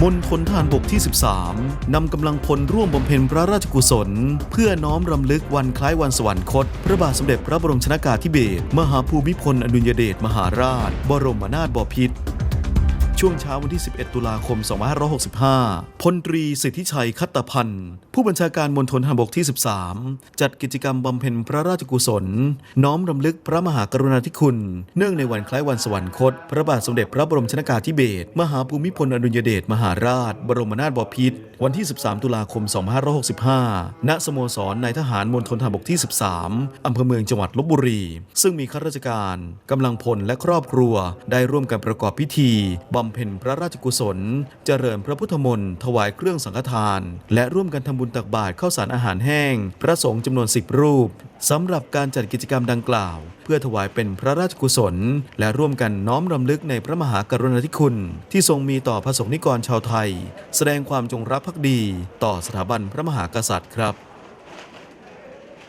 มณฑลทหารบกที่ 13 นำกำลังพลร่วมบำเพ็ญพระราชกุศล เพื่อน้อมรำลึกวันคล้ายวันสวรรคต พระบาทสมเด็จพระบรมชนากาธิเบศรมหาภูมิพลอดุลยเดชมหาราช บรมนาถบพิตร ช่วงเช้าวันที่ 11 ตุลาคม 2565 พลตรีสิทธิชัยคัตตพันธ์ ผู้บัญชาการมณฑลทหารบกที่ 13 จัดกิจกรรมบำเพ็ญพระราชกุศล น้อมรำลึกพระมหากรุณาธิคุณ เนื่องในวันคล้ายวันสวรรคต พระบาทสมเด็จพระบรมชนากาธิเบศร มหาภูมิพลอดุลยเดชมหาราช บรมนาถบพิตร วันที่ 13 ตุลาคม 2565 ณ สโมสรนายทหารมณฑลทหารบกที่ 13 อำเภอเมืองจังหวัดลบบุรี ซึ่งมีข้าราชการกำลังพลและครอบครัวได้ร่วมกันประกอบพิธีบำเพ็ญพระราชกุศล เจริญพระพุทธมนต์ถวายเครื่องสังฆทาน และร่วมกันทำบุญตักบาตรข้าวสารอาหารแห้ง พระสงฆ์จำนวน10รูปสำหรับการจัดกิจกรรมดังกล่าว เพื่อถวายเป็นพระราชกุศล และร่วมกันน้อมรำลึกในพระมหากรุณาธิคุณ ที่ทรงมีต่อพระสงฆ์นิกรชาวไทย แสดงความจงรักภักดี ต่อสถาบันพระมหากษัตริย์ครับ